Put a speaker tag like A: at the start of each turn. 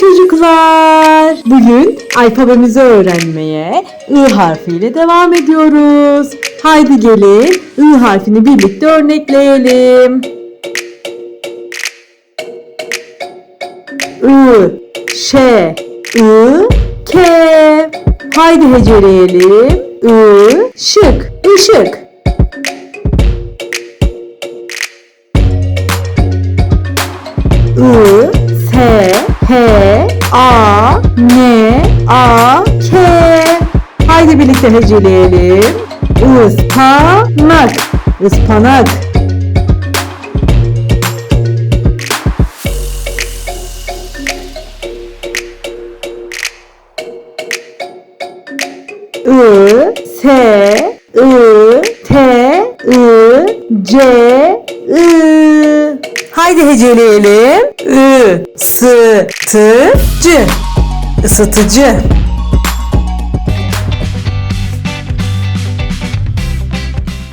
A: çocuklar. Bugün alfabemizi öğrenmeye I harfiyle devam ediyoruz. Haydi gelin I harfini birlikte örnekleyelim. I, Ş, I, K. Haydi heceleyelim. I, şık, ışık. I, H, A, N, A, K. Haydi birlikte heceleyelim. Ispanak, ıspanak. I, S, I, T, I, C. Haydi heceleyelim. I, S, T, C. Isıtıcı.